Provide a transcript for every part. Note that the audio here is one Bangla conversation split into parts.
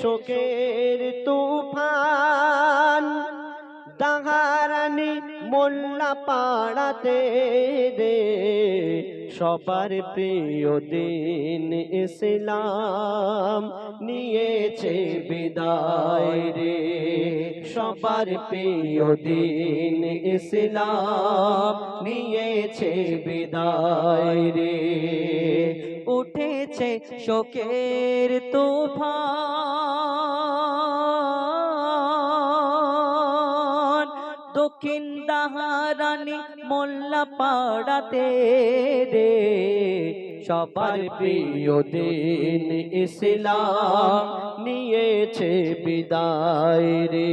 শোকের তুফান, দাহারানি মোল্লা পাড়াতে রে সবার প্রিয় দিন ইসলাম নিয়েছে বিদায় রে। সবার প্রিয় দিন ইসলাম নিয়েছে বিদায় রে। উঠেছে শোকের তুফান দক্ষিণ দাহারানি মোল্লা পাড়াতে রে। সবার প্রিয় দিন ইসলাম নিয়েছে বিদায় রে।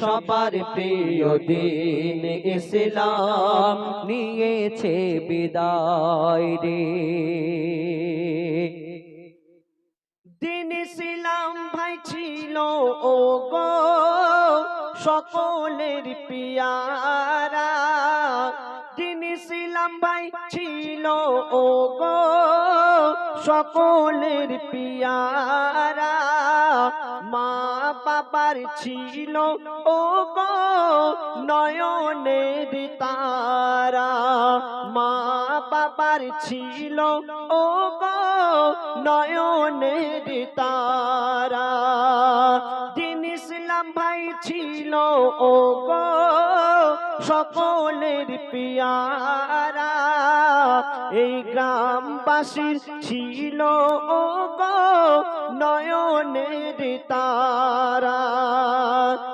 সবার প্রিয় দিন ইসলাম নিয়েছে বিদায় রে। দিন ইসলাম ভাই ছিল ও গো সকলের পিয়ারা। দিন ইসলাম ভাই ছিল ও গো সকলের পিয়ারা। মা বাবার ছিল ও গো নয়নের তারা। মা বাবার ছিল ও গো নয়নের তারা। ইসলাম ভাই ছিল ও গো সকলের পিয়ারা। এই গ্রামবাসীর ছিল ও গো নয়নের তারা।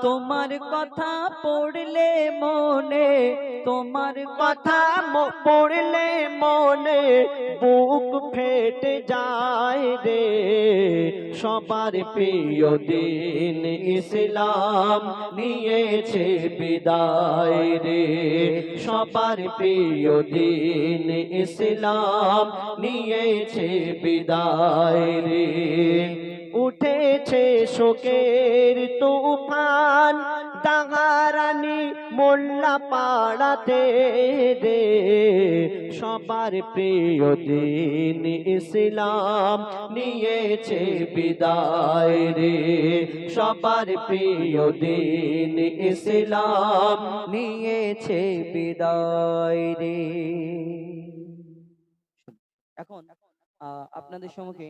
তোমার কথা পড়লে মনে, তোমার কথা পড়লে মনে, বুক ফেটে যায় রে। সবার প্রিয় দিন ইসলাম নিয়েছে বিদায় রে। সবার প্রিয় দিন ইসলাম নিয়েছে বিদায় রে। উঠেছে শোকের তুফান। দাহারানি মোল্লা পাড়াতে রে সবার প্রিয় দিন ইসলাম নিয়েছে বিদায় রে। সবার প্রিয় দিন ইসলাম নিয়েছে বিদায় রে। এখন আপনাদের সম্মুখে